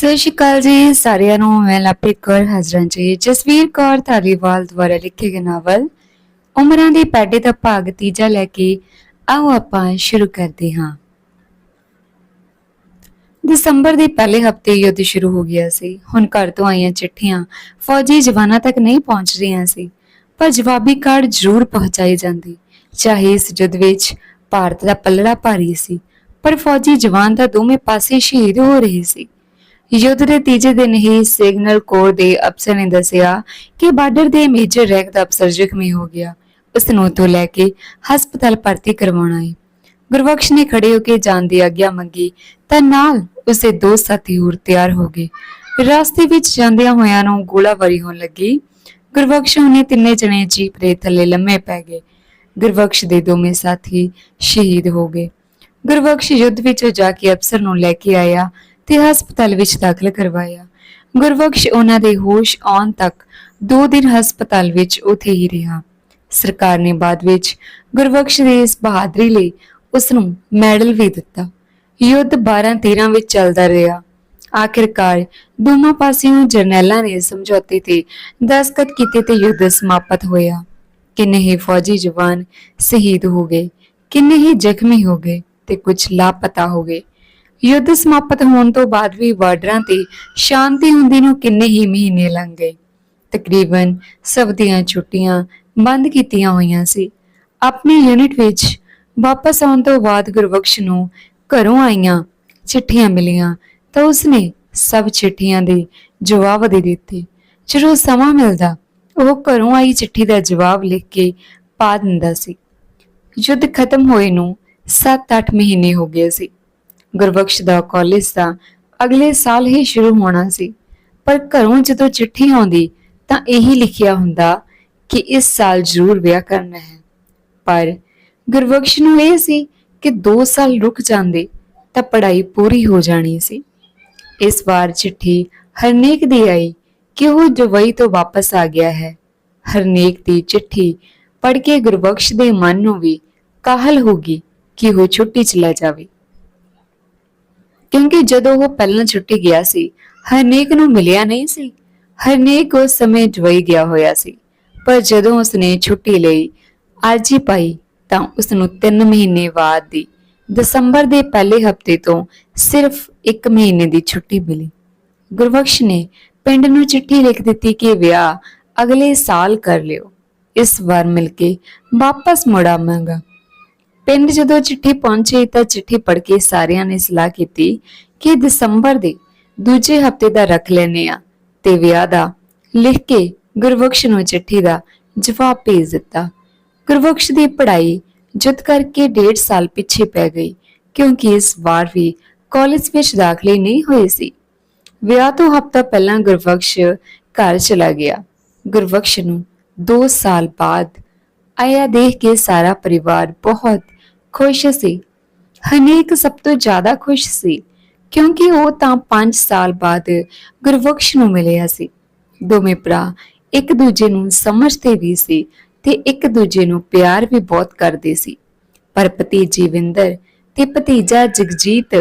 ਸਤਿ ਸ਼੍ਰੀ ਅਕਾਲ ਜੀ, ਸਾਰਿਆਂ ਨੂੰ, ਮੈਂ ਲਵਪ੍ਰੀਤ ਕੌਰ ਹਾਜ਼ਰਾਂ ਜੀ। ਜਸਵੀਰ ਕੌਰ ਧਾਲੀਵਾਲ ਦੁਆਰਾ ਲਿਖੇ ਗਏ ਨਾਵਲ, ਉਮਰਾਂ ਦੇ ਪੈਡੇ ਦਾ ਭਾਗ ਤੀਜਾ ਲੈ ਕੇ ਆਓ ਆਪਾਂ ਸ਼ੁਰੂ ਕਰਦੇ ਹਾਂ। ਦਸੰਬਰ ਦੇ ਪਹਿਲੇ ਹਫ਼ਤੇ ਯੁੱਧ ਸ਼ੁਰੂ ਹੋ ਗਿਆ ਸੀ। ਹੁਣ ਘਰ ਤੋਂ ਆਈਆਂ ਚਿੱਠੀਆਂ ਫੌਜੀ ਜਵਾਨਾਂ ਤੱਕ ਨਹੀਂ ਪਹੁੰਚ ਰਹੀਆਂ ਸੀ, ਪਰ ਜਵਾਬੀ ਕਾਰਡ ਜ਼ਰੂਰ ਪਹੁੰਚਾਈ ਜਾਂਦੀ। ਚਾਹੇ ਇਸ ਯੁੱਧ ਵਿੱਚ ਭਾਰਤ ਦਾ ਪੱਲੜਾ ਭਾਰੀ ਸੀ, ਪਰ ਫੌਜੀ ਜਵਾਨ ਤਾਂ ਦੋਵੇਂ ਪਾਸੇ ਸ਼ਹੀਦ ਹੋ ਰਹੇ ਸੀ। ਯੁੱਧ ਦੇ ਤੀਜੇ ਦਿਨ ਹੀ ਸਿਗਨਲ ਕੋਰ ਦੇ ਅਫਸਰ ਨੇ ਦੱਸਿਆ ਕਿ ਬਾਰਡਰ ਦੇ ਮੇਜਰ ਰੈਂਕ ਦਾ ਅਫਸਰ ਜ਼ਖਮੀ ਹੋ ਗਿਆ। ਉਸ ਨੂੰ ਉੱਥੋਂ ਲੈ ਕੇ ਹਸਪਤਾਲ ਭਰਤੀ ਕਰਵਾਉਣਾ ਹੈ। ਗੁਰਬਖਸ਼ ਨੇ ਖੜੇ ਹੋ ਕੇ ਜਾਣ ਦੀ ਆਗਿਆ ਮੰਗੀ ਤਾਂ ਨਾਲ ਉਸੇ ਦੋ ਸਾਥੀ ਹੋਰ ਤਿਆਰ ਹੋ ਗਏ। ਰਸਤੇ ਵਿੱਚ ਜਾਂਦਿਆਂ ਹੋਇਆਂ ਨੂੰ ਗੋਲਾਬਾਰੀ ਹੋਣ ਲੱਗੀ। ਗੁਰਬਖਸ਼ ਉਹਨੇ ਤਿੰਨੇ ਜਣੇ ਜੀਪ ਦੇ ਥੱਲੇ ਲੰਮੇ ਪੈ ਗਏ। ਗੁਰਬਖਸ਼ ਦੇ ਦੋਵੇਂ ਸਾਥੀ ਸ਼ਹੀਦ ਹੋ ਗਏ। ਗੁਰਬਖਸ਼ ਯੁੱਧ ਵਿੱਚ ਜਾ ਕੇ ਅਫਸਰ ਨੂੰ ਲੈ ਕੇ ਆਇਆ ਤੇ ਹਸਪਤਾਲ ਵਿੱਚ ਦਾਖਲ ਕਰਵਾਇਆ। ਗੁਰਬਖਸ਼ ਉਹਨਾਂ ਦੇ ਹੋਸ਼ ਆਉਣ ਤੱਕ 2 ਦਿਨ ਹਸਪਤਾਲ ਵਿੱਚ ਉੱਥੇ ਹੀ ਰਿਹਾ। ਸਰਕਾਰ ਨੇ ਬਾਅਦ ਵਿੱਚ ਗੁਰਬਖਸ਼ ਦੀ ਇਸ ਬਹਾਦਰੀ ਲਈ ਉਸ ਨੂੰ ਮੈਡਲ ਵੀ ਦਿੱਤਾ। ਯੁੱਧ 12-13 ਵਿੱਚ ਚੱਲਦਾ ਰਿਹਾ। ਆਖਿਰਕਾਰ ਦੋਵਾਂ ਪਾਸਿਓਂ ਜਰਨੈਲਾਂ ਨੇ ਸਮਝੌਤੇ ਤੇ ਦਸਤਖਤ ਕੀਤੇ ਤੇ ਯੁੱਧ ਸਮਾਪਤ ਹੋਇਆ। ਕਿੰਨੇ ਹੀ ਫੌਜੀ ਜਵਾਨ ਸ਼ਹੀਦ ਹੋ ਗਏ, ਕਿੰਨੇ ਹੀ ਜ਼ਖਮੀ ਹੋ ਗਏ ਤੇ ਕੁਝ ਲਾਪਤਾ ਹੋ ਗਏ। ਯੁੱਧ ਸਮਾਪਤ ਹੋਣ ਤੋਂ ਬਾਅਦ ਵੀ ਬਾਰਡਰਾਂ ਤੇ ਸ਼ਾਂਤੀ ਹੁੰਦੀ ਨੂੰ ਕਿੰਨੇ ਹੀ ਮਹੀਨੇ ਲੰਘ ਗਏ। ਤਕਰੀਬਨ ਸਭ ਦੀਆਂ ਛੁੱਟੀਆਂ ਬੰਦ ਕੀਤੀਆਂ ਹੋਈਆਂ ਸੀ। ਆਪਣੀ ਯੂਨਿਟ ਵਿੱਚ ਵਾਪਸ ਆਉਣ ਤੋਂ ਬਾਅਦ ਗੁਰਬਖਸ਼ ਨੂੰ ਘਰੋਂ ਆਈਆਂ, ਚਿੱਠੀਆਂ ਮਿਲੀਆਂ ਤਾਂ ਉਸਨੇ ਸਭ ਚਿੱਠੀਆਂ ਦੇ ਜਵਾਬ ਦੇ ਦਿੱਤੇ। ਜਦੋਂ ਸਮਾਂ ਮਿਲਦਾ, ਉਹ ਘਰੋਂ ਆਈ ਚਿੱਠੀ ਦਾ ਜਵਾਬ ਲਿਖ ਕੇ ਪਾ ਦਿੰਦਾ ਸੀ। ਯੁੱਧ ਖਤਮ ਹੋਏ ਨੂੰ 7-8 ਮਹੀਨੇ ਹੋ ਗਏ ਸੀ। ਗੁਰਬਖਸ਼ ਦਾ ਕਾਲਜ ਤਾਂ ਅਗਲੇ ਸਾਲ ਹੀ ਸ਼ੁਰੂ ਹੋਣਾ ਸੀ। ਪਰ ਘਰੋਂ ਜਦੋਂ ਚਿੱਠੀ ਆਉਂਦੀ ਤਾਂ ਇਹੀ ਲਿਖਿਆ ਹੁੰਦਾ ਕਿ ਇਸ ਸਾਲ ਜ਼ਰੂਰ ਵਿਆਹ ਕਰਨਾ ਹੈ। ਪਰ ਗੁਰਬਖਸ਼ ਨੂੰ ਇਹ ਸੀ ਕਿ 2 ਸਾਲ ਰੁਕ ਜਾਂਦੇ ਤਾਂ ਪੜ੍ਹਾਈ ਪੂਰੀ ਹੋ ਜਾਣੀ ਸੀ। ਇਸ ਵਾਰ ਚਿੱਠੀ ਹਰਨੇਕ ਦੀ ਆਈ ਕਿ ਉਹ ਦੁਬਈ ਤੋਂ ਵਾਪਸ ਆ ਗਿਆ ਹੈ। ਹਰਨੇਕ ਦੀ ਚਿੱਠੀ ਪੜ੍ਹ ਕੇ ਗੁਰਬਖਸ਼ ਦੇ ਮਨ ਨੂੰ ਵੀ ਕਾਹਲ ਹੋ ਗਈ ਕਿ ਉਹ ਛੁੱਟੀ ਚਲਾ ਜਾਵੇ। ਕਿਉਂਕਿ ਜਦੋਂ ਉਹ ਪਹਿਲਾਂ ਛੁੱਟੀ ਗਿਆ ਸੀ, ਹਰਨੇਕ ਨੂੰ ਮਿਲਿਆ ਨਹੀਂ ਸੀ। ਹਰਨੇਕ ਉਸ ਸਮੇਂ ਦੁਬਈ ਗਿਆ ਹੋਇਆ ਸੀ। ਪਰ ਜਦੋਂ ਉਸਨੇ ਛੁੱਟੀ ਲਈ, ਅੱਜ ਹੀ ਪਾਈ, ਤਾਂ ਉਸ ਨੂੰ 3 ਮਹੀਨੇ ਬਾਅਦ ਦੀ ਦਸੰਬਰ ਦੇ ਪਹਿਲੇ ਹਫ਼ਤੇ ਤੋਂ ਸਿਰਫ 1 ਮਹੀਨੇ ਦੀ ਛੁੱਟੀ ਮਿਲੀ। ਗੁਰਬਖਸ਼ ਨੇ ਪਿੰਡ ਨੂੰ ਚਿੱਠੀ ਲਿਖ ਦਿੱਤੀ ਕਿ ਵਿਆਹ ਅਗਲੇ ਸਾਲ ਕਰ ਲਿਓ। ਇਸ ਵਾਰ ਮਿਲ ਕੇ ਵਾਪਸ ਮੁੜ ਆਵਾਂਗਾ। ਪਿੰਡ ਜਦੋਂ ਚਿੱਠੀ ਪਹੁੰਚੀ ਤਾਂ ਚਿੱਠੀ ਪੜ੍ਹ ਕੇ ਸਾਰਿਆਂ ਨੇ ਸਲਾਹ ਕੀਤੀ ਕਿ ਦਸੰਬਰ ਦੇ ਦੂਜੇ ਹਫ਼ਤੇ ਦਾ ਰੱਖ ਲੈਨੇ ਆ ਤੇ ਵਿਆਹ ਦਾ। ਲਿਖ ਕੇ ਗੁਰਬਖਸ਼ ਨੂੰ ਚਿੱਠੀ ਦਾ ਜਵਾਬ ਭੇਜ ਦਿੱਤਾ। ਗੁਰਬਖਸ਼ ਦੀ ਪੜ੍ਹਾਈ ਜੁੱਤ ਕਰਕੇ ਡੇਢ ਸਾਲ ਪਿੱਛੇ ਪੈ ਗਈ, ਕਿਉਂਕਿ ਇਸ ਵਾਰ ਵੀ ਕਾਲਜ ਵਿੱਚ ਦਾਖਲੇ ਨਹੀਂ ਹੋਏ ਸੀ। ਵਿਆਹ ਤੋਂ ਹਫ਼ਤਾ ਪਹਿਲਾਂ ਗੁਰਬਖਸ਼ ਘਰ ਚਲਾ ਗਿਆ। ਗੁਰਬਖਸ਼ ਨੂੰ 2 ਸਾਲ ਬਾਅਦ ਆਇਆ ਦੇਖ ਕੇ ਸਾਰਾ ਪਰਿਵਾਰ ਬਹੁਤ ਖੁਸ਼ ਸੀ। ਹਨੇਕ ਸਭ ਤੋਂ ਜ਼ਿਆਦਾ ਖੁਸ਼ ਸੀ, ਕਿਉਂਕਿ ਉਹ ਤਾਂ 5 ਸਾਲ ਬਾਅਦ ਗੁਰਬਖਸ਼ ਨੂੰ ਮਿਲਿਆ ਸੀ। ਦੋਵੇਂ ਭਰਾ ਇੱਕ ਦੂਜੇ ਨੂੰ ਸਮਝਦੇ ਵੀ ਸੀ ਤੇ ਇੱਕ ਦੂਜੇ ਨੂੰ ਪਿਆਰ ਵੀ ਬਹੁਤ ਕਰਦੇ ਸੀ। ਪਰ ਭਤੀਜੀ ਵਿੰਦਰ ਤੇ ਭਤੀਜਾ ਜਗਜੀਤ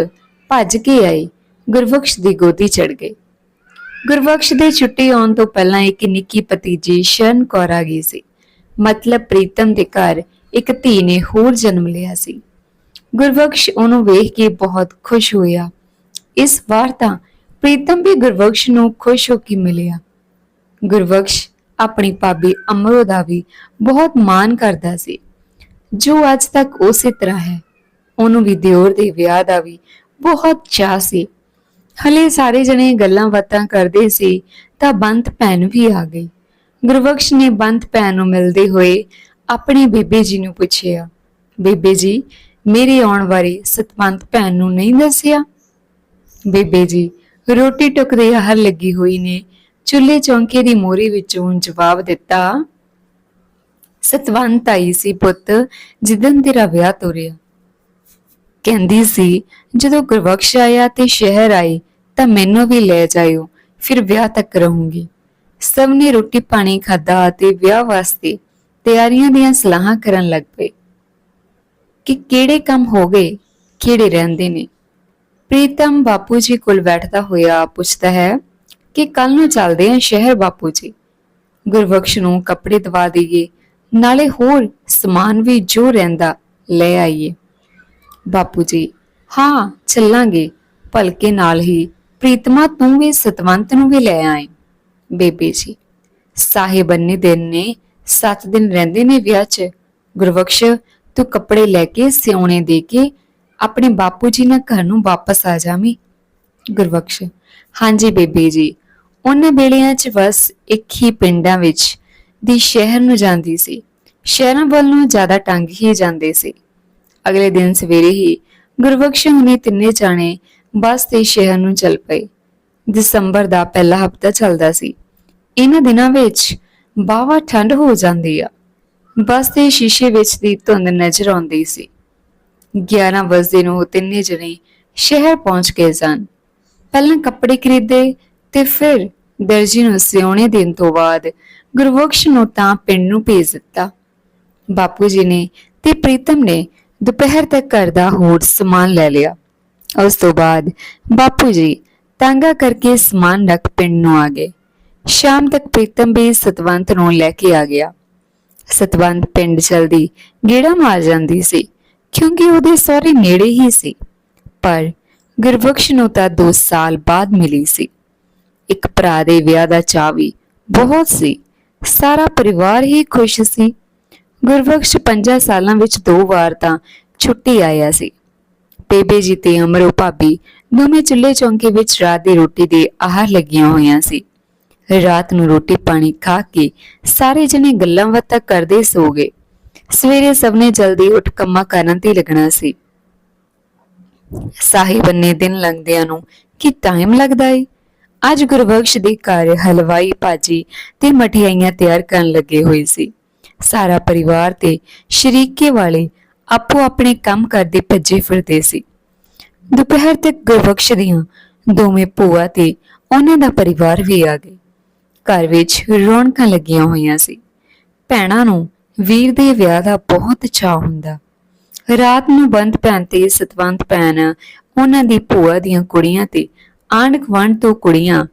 ਭੱਜ ਕੇ ਆਏ, ਗੁਰਬਖਸ਼ ਦੀ ਗੋਦੀ ਚੜ ਗਏ। ਗੁਰਬਖਸ਼ ਦੇ ਛੁੱਟੀ ਆਉਣ ਤੋਂ ਪਹਿਲਾਂ ਇੱਕ ਨਿੱਕੀ ਭਤੀਜੀ ਸ਼ਰਨ ਕੌਰ ਆ ਗਈ ਸੀ। ਮਤਲਬ ਪ੍ਰੀਤਮ ਦੇ ਘਰ ਇੱਕ ਧੀ ਨੇ ਹੋਰ ਜਨਮ ਲਿਆ ਸੀ। ਗੁਰਬਖਸ਼ ਉਹਨੂੰ ਵੇਖ ਕੇ ਬਹੁਤ ਖੁਸ਼ ਹੋਇਆ। ਇਸ ਵਾਰ ਤਾਂ ਪ੍ਰੀਤਮ ਵੀ ਗੁਰਬਖਸ਼ ਨੂੰ ਖੁਸ਼ ਹੋ ਕੇ ਮਿਲਿਆ। ਗੁਰਬਖਸ਼ ਆਪਣੀ ਭਾਬੀ ਅਮਰੋ ਦਾ ਵੀ ਬਹੁਤ ਮਾਣ ਕਰਦਾ ਸੀ। ਜੋ ਅੱਜ ਤੱਕ ਉਸੇ ਤਰ੍ਹਾਂ ਹੈ। ਉਹਨੂੰ ਵੀ ਦਿਓਰ ਦੇ ਵਿਆਹ ਦਾ ਵੀ ਬਹੁਤ ਚਾਅ ਸੀ। ਹਲੇ ਸਾਰੇ ਜਣੇ ਗੱਲਾਂ ਬਾਤਾਂ ਕਰਦੇ ਸੀ ਤਾਂ ਬੰਤ ਭੈਣ ਵੀ ਆ ਗਈ। ਗੁਰਬਖਸ਼ ਨੇ ਬੰਤ ਭੈਣ ਨੂੰ ਮਿਲਦੇ ਹੋਏ ਆਪਣੇ ਬੀਬੀ ਜੀ ਨੂੰ ਪੁੱਛਿਆ, ਬੀਬੀ ਜੀ, ਮੇਰੇ ਆਉਣ ਵਾਲੀ ਸਤਵੰਤ ਭੈਣ ਨੂੰ ਨਹੀਂ ਦੱਸਿਆ? ਬੇਬੇ ਜੀ, ਰੋਟੀ ਟੁਕਦੇ ਹਰ ਲੱਗੀ ਹੋਈ ਨੇ, ਚੁੱਲ੍ਹੇ ਚੌਂਕੇ ਦੀ ਮੋਰੀ ਵਿੱਚੋਂ ਜਵਾਬ ਦਿੱਤਾ, ਸਤਵੰਤ ਆਈ ਸੀ ਪੁੱਤ ਜਿੱਦਨ ਤੇਰਾ ਵਿਆਹ ਤੋਰਿਆ। ਕਹਿੰਦੀ ਸੀ, ਜਦੋਂ ਗੁਰਬਖਸ਼ ਆਇਆ ਤੇ ਸ਼ਹਿਰ ਆਈ ਤਾਂ ਮੈਨੂੰ ਵੀ ਲੈ ਜਾਇਓ, ਫਿਰ ਵਿਆਹ ਤੱਕ ਰਹੂੰਗੀ। ਸਭ ਨੇ ਰੋਟੀ ਪਾਣੀ ਖਾਧਾ ਅਤੇ ਵਿਆਹ ਵਾਸਤੇ ਤਿਆਰੀਆਂ ਦੀਆਂ ਸਲਾਹਾਂ ਕਰਨ ਲੱਗ ਪਏ ਕਿ ਕਿਹੜੇ ਕੰਮ ਹੋ ਗਏ, ਕਿਹੜੇ ਰਹਿੰਦੇ ਨੇ। ਪ੍ਰੀਤਮ ਬਾਪੂ ਜੀ ਕੋਲ ਬੈਠਦਾ ਹੋਇਆ ਪੁੱਛਦਾ ਹੈ ਕਿ ਕੱਲ ਨੂੰ ਚੱਲਦੇ ਹਾਂ ਸ਼ਹਿਰ ਬਾਪੂ ਜੀ। ਗੁਰਬਖਸ਼ ਨੂੰ ਕੱਪੜੇ ਦਵਾ ਦਈਏ, ਨਾਲੇ ਹੋਰ ਸਮਾਨ ਵੀ ਜੋ ਰਹਿੰਦਾ ਲੈ ਆਈਏ। ਬਾਪੂ ਜੀ, ਹਾਂ, ਚੱਲਾਂਗੇ, ਭਲਕੇ ਨਾਲ ਹੀ। ਪ੍ਰੀਤਮਾ, ਤੂੰ ਵੀ ਸਤਵੰਤ ਨੂੰ ਵੀ ਲੈ ਆਏ। ਬੇਬੇ ਜੀ। ਸਾਹਿਬ ਅੰਨੇ ਦਿਨ ਨੇ 7 ਦਿਨ ਰਹਿੰਦੇ ਨੇ ਵਿਆਹ 'ਚ। ਗੁਰਬਖਸ਼, ਤੂੰ ਕੱਪੜੇ ਲੈ ਕੇ, ਸਿਉਣੇ ਦੇ ਕੇ, ਆਪਣੇ ਬਾਪੂ ਜੀ ਨਾਲ ਘਰ ਨੂੰ ਵਾਪਸ ਆ ਜਾਵੀਂ। ਗੁਰਬਖਸ਼, ਹਾਂਜੀ ਬੇਬੇ ਜੀ, ਉਹਨਾਂ ਵੇਲਿਆਂ 'ਚ ਬਸ ਇੱਕ ਹੀ ਪਿੰਡਾਂ ਵਿੱਚ ਦੀ ਸ਼ਹਿਰ ਨੂੰ ਜਾਂਦੀ ਸੀ। ਸ਼ਹਿਰਾਂ ਵੱਲ ਨੂੰ ਜ਼ਿਆਦਾ ਟੰਗ ਹੀ ਜਾਂਦੇ ਸੀ। ਅਗਲੇ ਦਿਨ ਸਵੇਰੇ ਹੀ ਗੁਰਬਖਸ਼ ਹੁਣੇ ਤਿੰਨੇ ਜਾਣੇ ਬੱਸ ਤੇ ਸ਼ਹਿਰ ਨੂੰ ਚੱਲ ਪਏ। ਦਸੰਬਰ ਦਾ ਪਹਿਲਾ ਹਫਤਾ ਚੱਲਦਾ ਸੀ। ਇਹਨਾਂ ਦਿਨਾਂ ਵਿੱਚ ਬਾਵਾ ਠੰਡ ਹੋ ਜਾਂਦੀ ਆ। ਬਸ ਦੇ ਸ਼ੀਸ਼ੇ ਵਿੱਚ ਦੀ ਧੁੰਦ ਨਜ਼ਰ ਆਉਂਦੀ ਸੀ। 11 ਵਜੇ ਨੂੰ ਤਿੰਨੇ ਜਣੇ ਸ਼ਹਿਰ ਪਹੁੰਚ ਗਏ ਸਨ। ਪਹਿਲਾਂ ਕੱਪੜੇ ਖਰੀਦੇ ਤੇ ਫਿਰ ਦਰਜੀ ਨੂੰ ਸਿਉਣੇ ਦੇਣ ਤੋਂ ਬਾਅਦ ਗੁਰਬਖਸ਼ ਨੂੰ ਤਾਂ ਪਿੰਡ ਨੂੰ ਭੇਜ ਦਿੱਤਾ। ਬਾਪੂ ਜੀ ਨੇ ਤੇ ਪ੍ਰੀਤਮ ਨੇ ਦੁਪਹਿਰ ਤੱਕ ਘਰ ਦਾ ਹੋਰ ਸਮਾਨ ਲੈ ਲਿਆ। ਉਸ ਤੋਂ ਬਾਅਦ ਬਾਪੂ ਜੀ ਤਾਂਗਾ ਕਰਕੇ ਸਮਾਨ ਰੱਖ ਪਿੰਡ ਨੂੰ ਆ ਗਏ। ਸ਼ਾਮ ਤੱਕ ਪ੍ਰੀਤਮ ਵੀ ਸਤਵੰਤ ਨੂੰ ਲੈ ਕੇ ਆ ਗਿਆ। ਸਤਵੰਤ ਪਿੰਡ ਚਲਦੀ ਗੇੜਾ ਮਾਰ ਜਾਂਦੀ ਸੀ, ਕਿਉਂਕਿ ਉਹਦੇ ਸਹੁਰੇ ਨੇੜੇ ਹੀ ਸੀ। ਪਰ ਗੁਰਬਖਸ਼ ਨੂੰ ਤਾਂ 2 ਸਾਲ ਬਾਅਦ ਮਿਲੀ ਸੀ। ਇੱਕ ਭਰਾ ਦੇ ਵਿਆਹ ਦਾ ਚਾਅ ਵੀ ਬਹੁਤ ਸੀ। ਸਾਰਾ ਪਰਿਵਾਰ ਹੀ ਖੁਸ਼ ਸੀ। ਗੁਰਬਖਸ਼ 5 ਸਾਲਾਂ ਵਿੱਚ ਦੋ ਵਾਰ ਤਾਂ ਛੁੱਟੀ ਆਇਆ ਸੀ। ਬੇਬੇ ਜੀ ਤੇ ਅਮਰੋ ਭਾਬੀ ਦੋਵੇਂ ਚੁੱਲ੍ਹੇ ਚੌਂਕੇ ਵਿੱਚ ਰਾਤ ਦੀ ਰੋਟੀ ਦੇ ਆਹਾਰ ਲੱਗੀਆਂ ਹੋਈਆਂ ਸੀ। ਰਾਤ ਨੂੰ ਰੋਟੀ ਪਾਣੀ ਖਾ ਕੇ ਸਾਰੇ ਜਣੇ ਗੱਲਾਂ ਬਾਤਾਂ ਕਰਦੇ ਸੋ ਗਏ। ਸਵੇਰੇ ਸਭ ਨੇ ਜਲਦੀ ਉੱਠ ਕੰਮਾਂ ਕਰਨ ਤੇ ਲੱਗਣਾ ਸੀ। ਸਾਹਿਬ ਨੇ ਦਿਨ ਲੰਘਦਿਆਂ ਨੂੰ ਕਿ ਟਾਈਮ ਲੱਗਦਾ ਏ? ਅੱਜ ਗੁਰਬਖਸ਼ ਦੇ ਘਰ ਹਲਵਾਈ ਭਾਜੀ ਤੇ ਮਠਿਆਈਆਂ ਤਿਆਰ ਕਰਨ ਲੱਗੇ ਹੋਏ ਸੀ। ਸਾਰਾ ਪਰਿਵਾਰ ਤੇ ਸ਼ਰੀਕੇ ਵਾਲੇ ਆਪੋ ਆਪਣੇ ਕੰਮ ਕਰਦੇ ਭੱਜੇ ਫਿਰਦੇ ਸੀ। ਦੁਪਹਿਰ ਤੱਕ ਗੁਰਬਖਸ਼ ਦੀਆਂ ਦੋਵੇਂ ਭੂਆ ਤੇ ਉਹਨਾਂ ਦਾ ਪਰਿਵਾਰ ਵੀ ਆ ਗਏ। ਘਰ ਵਿੱਚ ਰੌਣਕਾਂ ਲੱਗੀਆਂ ਹੋਈਆਂ ਸੀ। ਭੈਣਾਂ ਨੂੰ ਵੀਰ ਦੇ ਵਿਆਹ ਦਾ ਬਹੁਤ ਚਾਅ ਹੁੰਦਾ। ਰਾਤ ਨੂੰ ਬੰਦ ਭੈਣ ਤੇ ਸਤਵੰਤ ਭੈਣ ਉਹਨਾਂ ਦੀ ਭੂਆ ਦੀਆਂ ਕੁੜੀਆਂ ਤੇ ਆਂਢ ਗੁਆਂਢ ਤੋਂ ਕੁੜੀਆਂ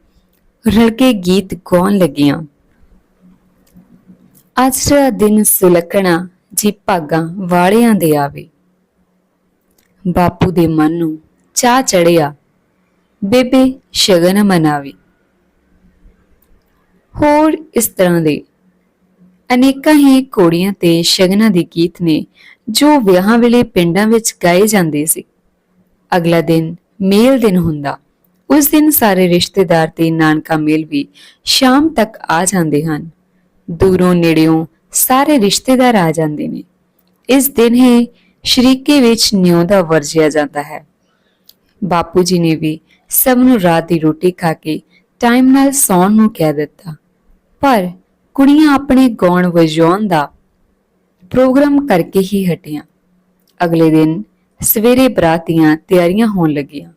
ਰਲ ਕੇ ਗੀਤ ਗਾਉਣ ਲੱਗੀਆਂ। ਅੱਜ ਦਾ ਦਿਨ ਸੁਲੱਖਣਾ ਜੀ ਭਾਗਾਂ ਵਾਲਿਆਂ ਦੇ ਆਵੇ। ਬਾਪੂ ਦੇ ਮਨ ਨੂੰ ਚਾਹ ਚੜਿਆ। ਬੇਬੇ ਸ਼ਗਨ ਮਨਾਵੇ। ਹੋਰ ਇਸ ਤਰ੍ਹਾਂ ਦੇ ਅਨੇਕਾਂ ਹੀ ਕੋੜੀਆਂ ਤੇ ਸ਼ਗਨਾਂ ਦੇ ਗੀਤ ਨੇ ਜੋ ਵਿਆਹਾਂ ਵੇਲੇ ਪਿੰਡਾਂ ਵਿੱਚ ਗਾਏ ਜਾਂਦੇ ਸੀ। ਅਗਲਾ ਦਿਨ ਮੇਲ ਦਿਨ ਹੁੰਦਾ। ਉਸ ਦਿਨ ਸਾਰੇ ਰਿਸ਼ਤੇਦਾਰ ਤੇ ਨਾਨਕਾ ਮੇਲ ਵੀ ਸ਼ਾਮ ਤੱਕ ਆ ਜਾਂਦੇ ਹਨ। ਦੂਰੋਂ ਨੇੜਿਓਂ ਸਾਰੇ ਰਿਸ਼ਤੇਦਾਰ ਆ ਜਾਂਦੇ ਨੇ। ਇਸ ਦਿਨ ਹੀ ਸ਼ਰੀਕੇ ਵਿੱਚ ਨਿਉਂਦਾ ਵਰਜਿਆ ਜਾਂਦਾ ਹੈ। ਬਾਪੂ ਜੀ ਨੇ ਵੀ ਸਭ ਨੂੰ ਰਾਤ ਦੀ ਰੋਟੀ ਖਾ ਕੇ ਟਾਈਮ ਨਾਲ ਸੌਣ ਨੂੰ ਕਹਿ ਦਿੱਤਾ। ਪਰ ਕੁੜੀਆਂ ਆਪਣੇ ਗਾਉਣ ਵਜਾਉਣ ਦਾ ਪ੍ਰੋਗਰਾਮ ਕਰਕੇ ਹੀ ਹਟੀਆਂ। ਅਗਲੇ ਦਿਨ ਸਵੇਰੇ ਬਰਾਤ ਦੀਆਂ ਤਿਆਰੀਆਂ ਹੋਣ ਲੱਗੀਆਂ।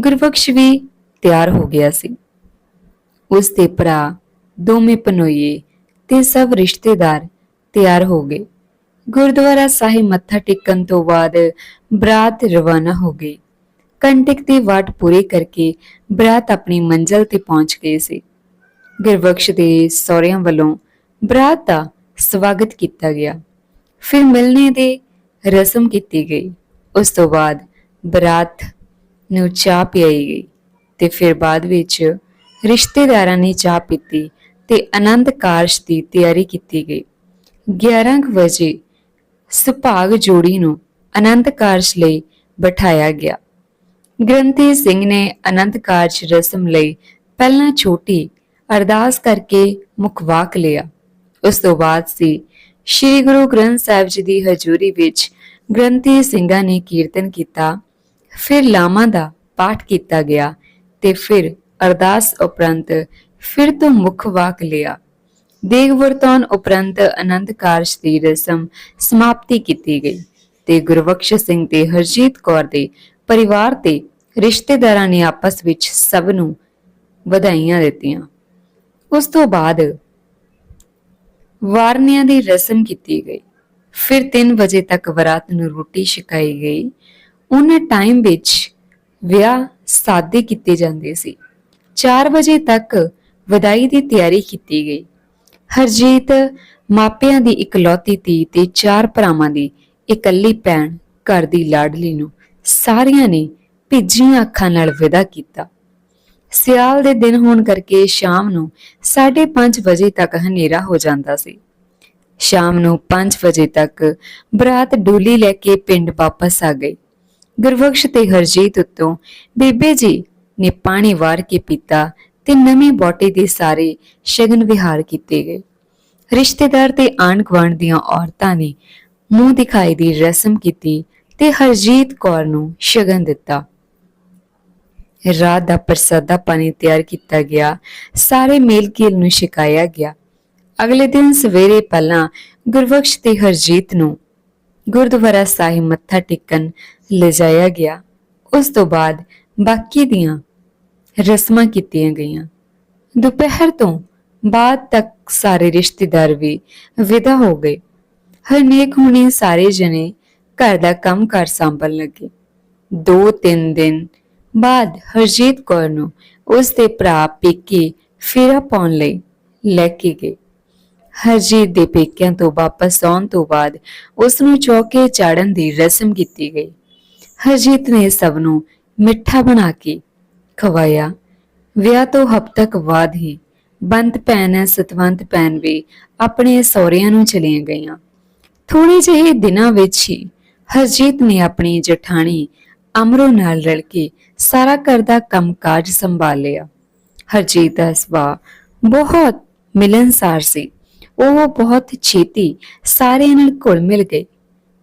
ਗੁਰਬਖਸ਼ ਵੀ ਤਿਆਰ ਹੋ ਗਿਆ ਸੀ। ਉਸ ਦੇ ਭਰਾ, ਦੋਵੇਂ ਪਨੋਈਏ ਤੇ ਸਭ ਰਿਸ਼ਤੇਦਾਰ ਤਿਆਰ ਹੋ ਗਏ। ਗੁਰਦੁਆਰਾ ਸਾਹਿਬ ਮੱਥਾ ਟੇਕਣ ਤੋਂ ਬਾਅਦ ਬਰਾਤ ਰਵਾਨਾ ਹੋ ਗਈ। ਕੰਟਕ ਦੀ ਵਾਟ ਪੂਰੀ ਕਰਕੇ ਬਰਾਤ ਆਪਣੀ ਮੰਜ਼ਲ ਤੇ ਪਹੁੰਚ ਗਈ ਸੀ। ਗੁਰਬਖਸ਼ ਦੇ ਸਹੁਰਿਆਂ ਵੱਲੋਂ ਬਰਾਤ ਦਾ ਸਵਾਗਤ ਕੀਤਾ ਗਿਆ। ਫਿਰ ਮਿਲਣੇ ਦੇ ਰਸਮ ਕੀਤੀ ਗਈ। ਉਸ ਤੋਂ ਬਾਅਦ ਬਰਾਤ ਨੂੰ ਚਾਹ ਪਿਆਈ ਗਈ ਤੇ ਫਿਰ ਬਾਅਦ ਵਿੱਚ ਰਿਸ਼ਤੇਦਾਰਾਂ ਨੇ ਚਾਹ ਪੀਤੀ ਤੇ ਆਨੰਦ ਕਾਰਜ ਦੀ ਤਿਆਰੀ ਕੀਤੀ ਗਈ। 11 ਕੁ ਵਜੇ ਸੁਭਾਗ ਜੋੜੀ ਨੂੰ ਆਨੰਦ ਕਾਰਜ ਲਈ ਬਿਠਾਇਆ ਗਿਆ। ਗ੍ਰੰਥੀ ਸਿੰਘ ਨੇ ਆਨੰਦ ਕਾਰਜ ਰਸਮ ਲਈ ਪਹਿਲਾਂ ਛੋਟੀ ਅਰਦਾਸ ਕਰਕੇ ਮੁਖਵਾਕ ਲਿਆ। ਉਸ ਤੋਂ ਬਾਅਦ ਸੀ, ਸ੍ਰੀ ਗੁਰੂ ਗ੍ਰੰਥ ਸਾਹਿਬ ਜੀ ਦੀ ਹਜ਼ੂਰੀ ਵਿੱਚ ਗ੍ਰੰਥੀ ਸਿੰਘਾਂ ਨੇ ਕੀਰਤਨ ਕੀਤਾ, ਫਿਰ ਲਾਮਾ ਦਾ ਪਾਠ ਕੀਤਾ ਗਿਆ ਤੇ ਫਿਰ ਅਰਦਾਸ ਉਪਰੰਤ ਫਿਰ ਤੋਂ ਮੁੱਖ ਵਾਕ ਲਿਆ। ਦੇਗ ਵਰਤਾਨ ਉਪਰੰਤ ਅਨੰਦ ਕਾਰਜ ਦੀ ਰਸਮ ਸਮਾਪਤੀ ਕੀਤੀ ਗਈ ਤੇ ਗੁਰਬਖਸ਼ ਸਿੰਘ ਤੇ ਹਰਜੀਤ ਕੌਰ ਦੇ ਪਰਿਵਾਰ ਤੇ ਰਿਸ਼ਤੇਦਾਰਾਂ ਨੇ ਆਪਸ ਵਿੱਚ ਸਭ ਨੂੰ ਵਧਾਈਆਂ ਦਿੱਤੀਆਂ। ਉਸ ਤੋਂ ਬਾਅਦ ਵਾਰਨਿਆਂ ਦੀ ਰਸਮ ਕੀਤੀ ਗਈ। ਫਿਰ 3 ਵਜੇ ਤੱਕ ਵਰਾਤ ਨੂੰ ਰੋਟੀ ਛਕਾਈ ਗਈ। ਉਹਨਾਂ ਟਾਈਮ ਵਿੱਚ ਵਿਆਹ ਸਾਦੇ ਕੀਤੇ ਜਾਂਦੇ ਸੀ। 4 ਵਜੇ ਤੱਕ ਵਿਦਾਈ ਦੀ ਤਿਆਰੀ ਕੀਤੀ ਗਈ। ਹਰਜੀਤ ਮਾਪਿਆਂ ਦੀ ਇਕਲੌਤੀ ਧੀ ਤੇ ਚਾਰ ਭਰਾਵਾਂ ਦੀ ਇਕੱਲੀ ਭੈਣ ਘਰ ਦੀ ਲਾਡਲੀ ਨੂੰ ਸਾਰਿਆਂ ਨੇ ਭਿੱਜੀਆਂ ਅੱਖਾਂ ਨਾਲ ਵਿਦਾ ਕੀਤਾ। ਸਿਆਲ ਦੇ ਦਿਨ ਹੋਣ ਕਰਕੇ ਸ਼ਾਮ ਨੂੰ 5:30 ਵਜੇ ਤੱਕ ਹਨੇਰਾ ਹੋ ਜਾਂਦਾ ਸੀ। ਸ਼ਾਮ ਨੂੰ 5 ਵਜੇ ਤੱਕ ਬਰਾਤ ਡੋਲੀ ਲੈ ਕੇ ਪਿੰਡ ਵਾਪਸ ਆ ਗਈ। ਗੁਰਬਖਸ਼ ਤੇ ਹਰਜੀਤ ਉੱਤੋਂ, ਬੀਬੇ ਜੀ, ਨੇ ਪਾਣੀ ਵਾਰ ਕੇ ਪੀਤਾ ਤੇ ਨਵੀਂ ਬੋਟੀ ਦੇ ਸਾਰੇ ਸ਼ਗਨ ਵਿਹਾਰ ਕੀਤੇ ਗਏ। ਰਿਸ਼ਤੇਦਾਰ ਤੇ ਆਂਢ ਗੁਆਂਢ ਦੀਆਂ ਔਰਤਾਂ ਨੇ ਮੂੰਹ ਦਿਖਾਈ ਦੀ ਰਸਮ ਕੀਤੀ ਤੇ ਹਰਜੀਤ ਕੌਰ ਨੂੰ ਸ਼ਗਨ ਦਿੱਤਾ। ਰਾਤ ਦਾ ਪ੍ਰਸਾਦਾ ਪਾਣੀ ਤਿਆਰ ਕੀਤਾ ਗਿਆ। ਸਾਰੇ ਮੇਲ ਨੂੰ ਛਕਾਇਆ ਗਿਆ। ਅਗਲੇ ਦਿਨ ਸਵੇਰੇ ਪਹਿਲਾਂ ਗੁਰਬਖਸ਼ ਤੇ ਹਰਜੀਤ ਨੂੰ ਗੁਰਦੁਆਰਾ ਸਾਹਿਬ ਮੱਥਾ ਟੇਕਣ ਲਿਜਾਇਆ ਗਿਆ। ਉਸ ਤੋਂ ਬਾਅਦ ਬਾਕੀ ਦੀਆਂ ਰਸਮਾਂ ਕੀਤੀਆਂ ਗਈਆਂ। ਦੁਪਹਿਰ ਤੋਂ ਬਾਅਦ ਤੱਕ ਸਾਰੇ ਰਿਸ਼ਤੇਦਾਰ ਵੀ ਵਿਦਾ ਹੋ ਗਏ। ਹਰਨੇਕ ਹੁਣੇ ਸਾਰੇ ਜਣੇ ਘਰ ਦਾ ਕੰਮ ਕਰ ਸੰਭਲ ਲੱਗੇ। ਦੋ ਤਿੰਨ ਦਿਨ ਬਾਅਦ ਹਰਜੀਤ ਕੌਰ ਨੂੰ ਉਸ ਦੇ ਭਰਾ ਪੇਕੇ ਫੇਰਾ ਪਾਉਣ ਲਈ ਲੈ ਕੇ ਗਏ। ਹਰਜੀਤ ਦੇ ਪੇਕਿਆਂ ਤੋਂ ਵਾਪਸ ਆਉਣ ਤੋਂ ਬਾਅਦ ਉਸ ਨੂੰ ਚੌਕੇ ਚਾੜਨ ਦੀ ਰਸਮ ਕੀਤੀ ਗਈ। ਹਰਜੀਤ ਨੇ ਸਭ ਨੂੰ ਮਿੱਠਾ ਬਣਾ ਕੇ ਖਵਾਇਆ। ਵਿਆਹ ਤੋਂ ਹਫ਼ਤਾ ਕੁ ਬਾਅਦ ਹੀ ਬੰਤ ਭੈਣ ਸਤਵੰਤ ਭੈਣ ਵੀ ਆਪਣੇ ਸਹੁਰਿਆਂ ਨੂੰ ਚਲੀਆਂ ਗਈਆਂ। ਥੋੜੇ ਜਿਹੇ ਦਿਨਾਂ ਵਿੱਚ ਹੀ ਹਰਜੀਤ ਨੇ ਆਪਣੀ ਜਠਾਣੀ ਅਮਰੋ ਨਾਲ ਰਲ ਕੇ ਸਾਰਾ ਘਰ ਦਾ ਕੰਮਕਾਜ ਸੰਭਾਲ ਲਿਆ ਹਰਜੀਤ ਦਾ ਸੁਭਾਅ ਬਹੁਤ ਮਿਲਨਸਾਰ ਸੀ। ਉਹ ਬਹੁਤ ਛੇਤੀ ਸਾਰਿਆਂ ਨਾਲ ਘੁਲ ਮਿਲ ਗਏ।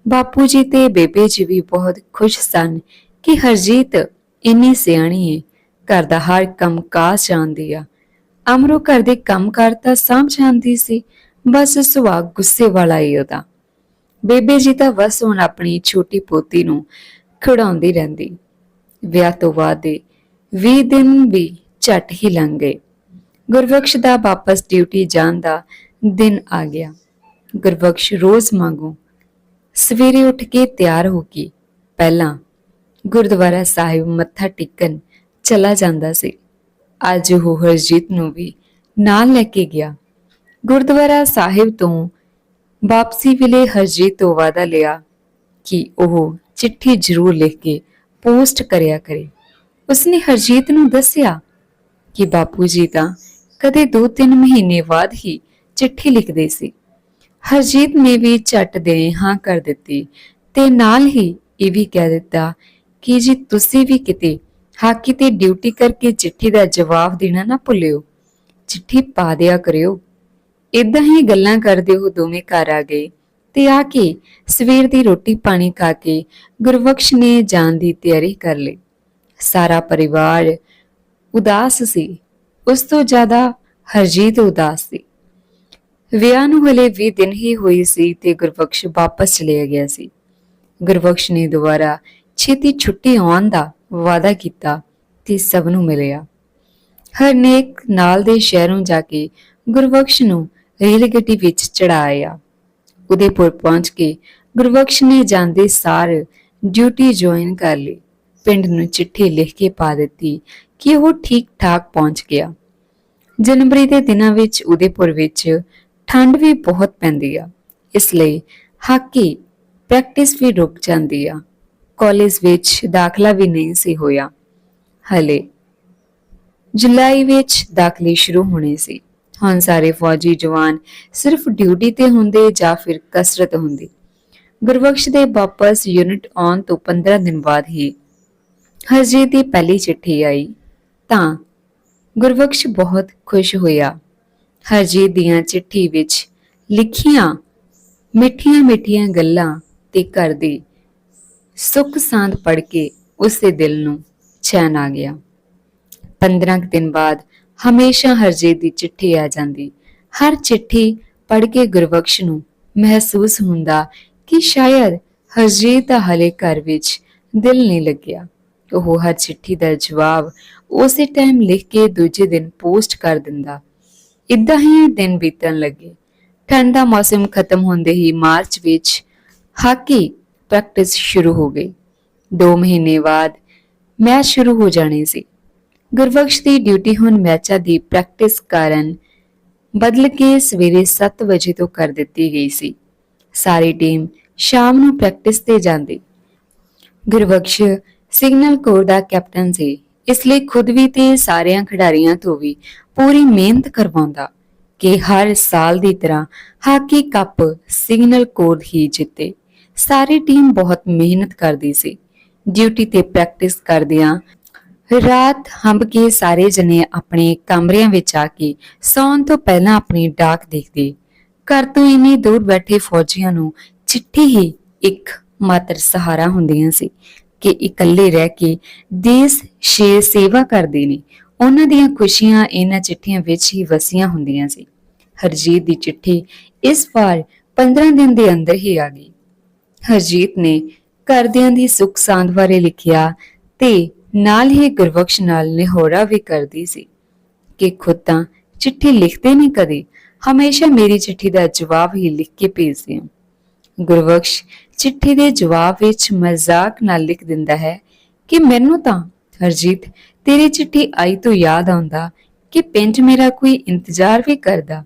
ਬਾਪੂ ਜੀ ਤੇ ਬੇਬੇ ਜੀ ਵੀ ਬਹੁਤ ਖੁਸ਼ ਸਨ ਕਿ ਹਰਜੀਤ ਇੰਨੀ ਸਿਆਣੀ ਹੈ ਘਰ ਦਾ ਹਰ ਕੰਮ ਕਾਜ ਜਾਣਦੀ ਆ। ਅਮਰੋ ਘਰ ਦੇ ਕੰਮ ਕਰਤਾ ਸਾਂਭ ਜਾਂਦੀ ਸੀ, ਬਸ ਸੁਭਾਅ ਗੁੱਸੇ ਵਾਲਾ ਹੀ ਉਹਦਾ। ਬੇਬੇ ਜੀ ਤਾਂ ਬਸ ਹੁਣ ਆਪਣੀ ਛੋਟੀ ਪੋਤੀ ਨੂੰ ਖੜਾਉਂਦੀ ਰਹਿੰਦੀ। ਵਿਆਹ ਤੋਂ ਬਾਅਦ ਦੇ 20 ਦਿਨ ਵੀ ਝਟ ਹੀ ਲੰਘ ਗਏ। ਗੁਰਬਖਸ਼ ਦਾ ਵਾਪਸ ਡਿਊਟੀ ਜਾਣ ਦਾ ਦਿਨ ਆ ਗਿਆ। ਗੁਰਬਖਸ਼ ਰੋਜ਼ ਵਾਂਗੂ ਸਵੇਰੇ ਉੱਠ ਕੇ ਤਿਆਰ ਹੋ ਕੇ ਪਹਿਲਾਂ ਗੁਰਦੁਆਰਾ ਸਾਹਿਬ ਮੱਥਾ ਟੇਕਣ ਚਲਾ ਜਾਂਦਾ ਸੀ। ਅੱਜ ਉਹ ਹਰਜੀਤ ਨੂੰ ਵੀ ਨਾਲ ਲੈ ਕੇ ਗਿਆ। ਗੁਰਦੁਆਰਾ ਸਾਹਿਬ ਤੋਂ ਵਾਪਸੀ ਵੇਲੇ ਹਰਜੀਤ ਤੋਂ ਵਾਅਦਾ ਲਿਆ ਕਿ ਉਹ ਚਿੱਠੀ ਜ਼ਰੂਰ ਲਿਖ ਕੇ ਪੋਸਟ ਕਰਿਆ ਕਰੇ। ਉਸਨੇ ਹਰਜੀਤ ਨੂੰ ਦੱਸਿਆ ਕਿ ਬਾਪੂ ਜੀ ਤਾਂ ਕਦੇ 2-3 ਮਹੀਨੇ ਬਾਅਦ ਹੀ ਚਿੱਠੀ ਲਿਖਦੇ ਸੀ। ਹਰਜੀਤ ਨੇ ਵੀ ਝੱਟ ਦੇ ਹਾਂ ਕਰ ਦਿੱਤੀ ਤੇ ਨਾਲ ਹੀ ਇਹ ਵੀ ਕਹਿ ਦਿੱਤਾ ਕਿ ਜੀ ਤੁਸੀਂ ਵੀ ਕਿਤੇ ਹਾਕੀ ਤੇ ਡਿਊਟੀ ਕਰਕੇ ਚਿੱਠੀ ਦਾ ਜਵਾਬ ਦੇਣਾ ਨਾ ਭੁੱਲਿਓ। ਚਿੱਠੀ ਪਾ ਦਿਆ ਕਰਿਓ। ਇਦਾਂ ਹੀ ਗੱਲਾਂ ਕਰਦੇ ਉਹ ਦੋਵੇਂ ਘਰ ਆ ਗਏ ਤੇ ਆ ਕੇ ਸਵੇਰ ਦੀ ਰੋਟੀ ਪਾਣੀ ਖਾ ਕੇ ਗੁਰਬਖਸ਼ ਨੇ ਜਾਣ ਦੀ ਤਿਆਰੀ ਕਰ ਲਈ। ਸਾਰਾ ਪਰਿਵਾਰ ਉਦਾਸ ਸੀ। ਉਸ ਤੋਂ ਜ਼ਿਆਦਾ ਹਰਜੀਤ ਉਦਾਸ ਸੀ। ਵਿਆਹ ਨੂੰ ਹਲੇ 20 ਦਿਨ ਹੀ ਹੋਈ ਸੀ ਤੇ ਗੁਰਬਖਸ਼ ਵਾਪਸ ਚਲਿਆ ਗਿਆ ਸੀ। ਗੁਰਬਖਸ਼ ਨੇ ਦੁਬਾਰਾ ਛੇਤੀ ਛੁੱਟੀ ਆਉਣ ਦਾ ਵਾਅਦਾ ਕੀਤਾ ਤੇ ਸਭ ਨੂੰ ਮਿਲਿਆ। ਹਰਨੇਕ ਨਾਲ ਦੇ ਸ਼ਹਿਰੋਂ ਜਾ ਕੇ ਗੁਰਬਖਸ਼ ਨੂੰ ਰੇਲ ਗੱਡੀ ਵਿੱਚ ਚੜਾਇਆ ਉਦੇਪੁਰ ਪਹੁੰਚ ਕੇ ਗੁਰਬਖਸ਼ ਨੇ ਜਾਂਦੇ ਸਾਰ ਡਿਊਟੀ ਜੁਆਇਨ ਕਰ ਲਈ। ਪਿੰਡ ਨੂੰ ਚਿੱਠੀ ਲਿਖ ਕੇ ਪਾ ਦਿੱਤੀ ਕਿ ਉਹ ਠੀਕ ਠਾਕ ਪਹੁੰਚ ਗਿਆ। ਜਨਵਰੀ ਦੇ ਦਿਨਾਂ ਵਿੱਚ ਉਦੇਪੁਰ ਵਿੱਚ ਠੰਡ ਵੀ ਬਹੁਤ ਪੈਂਦੀ ਆ। ਇਸ ਲਈ ਹਾਕੀ ਪ੍ਰੈਕਟਿਸ ਵੀ ਰੁਕ ਜਾਂਦੀ ਆ। ਕਾਲਜ ਵਿੱਚ ਦਾਖਲਾ ਵੀ ਨਹੀਂ ਸੀ ਹੋਇਆ। ਹਲੇ ਜੁਲਾਈ ਵਿੱਚ ਦਾਖਲੇ ਸ਼ੁਰੂ ਹੋਣੇ ਸੀ। ਹੁਣ ਸਾਰੇ ਫੌਜੀ ਜਵਾਨ ਸਿਰਫ ਡਿਊਟੀ ਤੇ ਹੁੰਦੇ ਜਾਂ ਫਿਰ ਕਸਰਤ ਹੁੰਦੀ। ਗੁਰਬਖਸ਼ ਦੇ ਵਾਪਸ ਯੂਨਿਟ ਆਉਣ ਤੋਂ 15 ਦਿਨ ਬਾਅਦ ਹੀ ਹਰਜੀਤ ਦੀ ਪਹਿਲੀ ਚਿੱਠੀ ਆਈ। ਤਾਂ ਗੁਰਬਖਸ਼ ਬਹੁਤ ਖੁਸ਼ ਹੋਇਆ। ਹਰਜੀਤ ਦੀਆਂ ਚਿੱਠੀ ਵਿੱਚ ਲਿਖੀਆਂ ਮਿੱਠੀਆਂ ਮਿੱਠੀਆਂ ਗੱਲਾਂ ਤੇ ਘਰ ਦੀ ਸੁੱਖ ਸਾਂਦ ਪੜ ਕੇ ਉਸ ਦੇ ਦਿਲ ਨੂੰ ਚੈਨ ਆ ਗਿਆ। 15 ਕੁ ਦਿਨ ਬਾਅਦ ਹਮੇਸ਼ਾ ਹਰਜੀਤ ਦੀ ਚਿੱਠੀ ਆ ਜਾਂਦੀ। ਹਰ ਚਿੱਠੀ ਪੜ੍ਹ ਕੇ ਗੁਰਬਖਸ਼ ਨੂੰ ਮਹਿਸੂਸ ਹੁੰਦਾ ਕਿ ਸ਼ਾਇਦ ਹਰਜੀਤ ਦਾ ਹਲੇ ਘਰ ਵਿੱਚ ਦਿਲ ਨਹੀਂ ਲੱਗਿਆ। ਉਹ ਹਰ ਚਿੱਠੀ ਦਾ ਜਵਾਬ ਉਸੇ ਟਾਈਮ ਲਿਖ ਕੇ ਦੂਜੇ ਦਿਨ ਪੋਸਟ ਕਰ ਦਿੰਦਾ। ਇਦਾਂ ਹੀ ਦਿਨ ਬੀਤਣ ਲੱਗੇ। ਠੰਡ ਦਾ ਮੌਸਮ ਖਤਮ ਹੁੰਦੇ ਹੀ ਮਾਰਚ ਵਿੱਚ ਹਾਕੀ ਪ੍ਰੈਕਟਿਸ ਸ਼ੁਰੂ ਹੋ ਗਈ। 2 ਮਹੀਨੇ ਬਾਅਦ ਮੈਚ ਸ਼ੁਰੂ ਹੋ ਜਾਣੇ ਸੀ। ਗੁਰਬਖਸ਼ ਦੀ ਡਿਊਟੀ ਹੁਣ ਮੈਚਾਂ ਦੀ ਪ੍ਰੈਕਟਿਸ ਕਾਰਨ ਬਦਲ ਕੇ ਸਵੇਰੇ 7 ਵਜੇ ਤੋਂ ਕਰ ਦਿੱਤੀ ਗਈ ਸੀ। ਸਾਰੀ ਟੀਮ ਸ਼ਾਮ ਨੂੰ ਪ੍ਰੈਕਟਿਸ ਤੇ ਜਾਂਦੀ। ਗੁਰਬਖਸ਼ ਸਿਗਨਲ ਕੋਰ ਦਾ ਕੈਪਟਨ ਸੀ। ਇਸ ਲਈ ਖੁਦ ਵੀ ਤੇ ਸਾਰਿਆਂ ਖਿਡਾਰੀਆਂ ਤੋਂ ਵੀ ਪੂਰੀ ਮਿਹਨਤ ਕਰਵਾਉਂਦਾ ਕਿ ਹਰ ਸਾਲ ਦੀ ਤਰ੍ਹਾਂ ਹਾਕੀ ਕੱਪ ਸਿਗਨਲ ਕੋਰ ਹੀ ਜਿੱਤੇ। ਸਾਰੀ ਟੀਮ ਬਹੁਤ ਮਿਹਨਤ ਕਰਦੀ ਸੀ। ਡਿਊਟੀ ਤੇ ਪ੍ਰੈਕਟਿਸ ਕਰਦਿਆਂ ਰਾਤ ਹੰਬ ਕੇ ਸਾਰੇ ਜਣੇ ਆਪਣੇ ਕਮਰਿਆਂ ਵਿੱਚ ਆ ਕੇ ਸੌਣ ਤੋਂ ਪਹਿਲਾਂ ਆਪਣੀ ਡਾਕ ਦੇਖਦੇ। ਘਰ ਤੋਂ ਇੰਨੀ ਦੂਰ ਬੈਠੇ ਫੌਜੀਆਂ ਨੂੰ ਚਿੱਠੀ ਹੀ ਇੱਕ ਮਾਤਰ ਸਹਾਰਾ ਹੁੰਦੀਆਂ ਸੀ ਕਿ ਇਕੱਲੇ ਰਹਿ ਕੇ ਦੇਸ਼ ਸ਼ੇ ਸੇਵਾ ਕਰਦੇ ਨੇ। ਉਹਨਾਂ ਦੀਆਂ ਖੁਸ਼ੀਆਂ ਇਹਨਾਂ ਚਿੱਠੀਆਂ ਵਿੱਚ ਹੀ ਵਸੀਆਂ ਹੁੰਦੀਆਂ ਸੀ। ਹਰਜੀਤ ਦੀ ਚਿੱਠੀ ਇਸ ਵਾਰ 15 ਦਿਨ ਦੇ ਅੰਦਰ ਹੀ ਆ ਗਈ। ਹਰਜੀਤ ਨੇ ਘਰਦਿਆਂ ਦੀ ਸੁੱਖ ਸਾਂਦ ਬਾਰੇ ਲਿਖਿਆ ਤੇ ਨਾਲ ਹੀ ਗੁਰਬਖਸ਼ ਨਾਲ ਨਿਹੋਰਾ ਵੀ ਕਰਦੀ ਸੀ ਕਿ ਖੁਦ ਤਾਂ ਚਿੱਠੀ ਲਿਖਦੇ ਨਹੀਂ ਕਦੇ, ਹਮੇਸ਼ਾ ਮੇਰੀ ਚਿੱਠੀ ਦਾ ਜਵਾਬ ਹੀ ਲਿਖ ਕੇ ਭੇਜਦੇ ਹਾਂ। ਗੁਰਬਖਸ਼ ਚਿੱਠੀ ਦੇ ਜਵਾਬ ਵਿੱਚ ਮਜ਼ਾਕ ਨਾਲ ਲਿਖ ਦਿੰਦਾ ਹੈ ਕਿ ਮੈਨੂੰ ਤਾਂ ਹਰਜੀਤ, ਤੇਰੀ ਚਿੱਠੀ ਆਈ ਤੋਂ ਯਾਦ ਆਉਂਦਾ ਕਿ ਪਿੰਡ ਮੇਰਾ ਕੋਈ ਇੰਤਜ਼ਾਰ ਵੀ ਕਰਦਾ।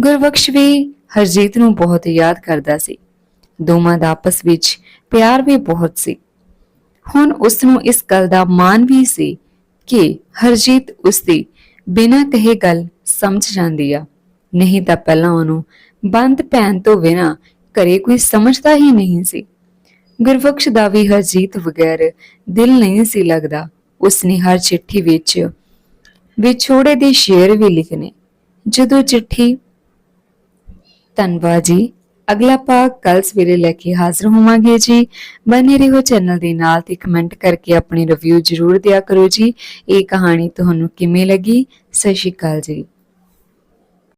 ਗੁਰਬਖਸ਼ ਵੀ ਹਰਜੀਤ ਨੂੰ ਬਹੁਤ ਯਾਦ ਕਰਦਾ ਸੀ। ਦੋਵਾਂ ਦਾ ਆਪਸ ਵਿੱਚ ਪਿਆਰ ਵੀ ਬਹੁਤ ਸੀ। ਹੁਣ ਉਸ ਨੂੰ ਇਸ ਗੱਲ ਦਾ ਮਾਣ ਵੀ ਸੀ ਕਿ ਹਰਜੀਤ ਉਸ ਦੀ ਬਿਨਾਂ ਕਹੇ ਗੱਲ ਸਮਝ ਜਾਂਦੀ ਆ। ਨਹੀਂ ਤਾਂ ਪਹਿਲਾਂ ਉਹਨੂੰ ਬੰਦ ਭੈਣ ਤੋਂ ਬਿਨਾਂ ਘਰੇ ਕੋਈ ਸਮਝਦਾ ਹੀ ਨਹੀਂ ਸੀ। ਗੁਰਬਖਸ਼ ਦਾ ਵੀ ਹਰਜੀਤ ਬਗੈਰ ਦਿਲ ਨਹੀਂ ਸੀ ਲੱਗਦਾ। ਉਸਨੇ ਹਰ ਚਿੱਠੀ ਵਿੱਚ ਵਿਛੋੜੇ ਦੇ ਸ਼ੇਰ ਵੀ ਲਿਖਨੇ ਜਦੋਂ ਚਿੱਠੀ ਧੰਨਵਾਦ ਜੀ। ਅਗਲਾ ਭਾਗ ਕੱਲ ਸਵੇਰੇ ਲੈ ਕੇ ਹਾਜ਼ਰ ਹੋਵਾਂਗੇ ਜੀ। ਬਨੇ ਰਹੋ ਚੈਨਲ ਦੇ ਨਾਲ ਤੇ ਕਮੈਂਟ ਕਰਕੇ ਆਪਣੇ ਰਿਵਿਊ ਜਰੂਰ ਦਿਆ ਕਰੋ ਜੀ। ਇਹ ਕਹਾਣੀ ਤੁਹਾਨੂੰ ਕਿਵੇਂ ਲੱਗੀ? ਸਤਿ ਸ਼੍ਰੀ ਅਕਾਲ ਜੀ।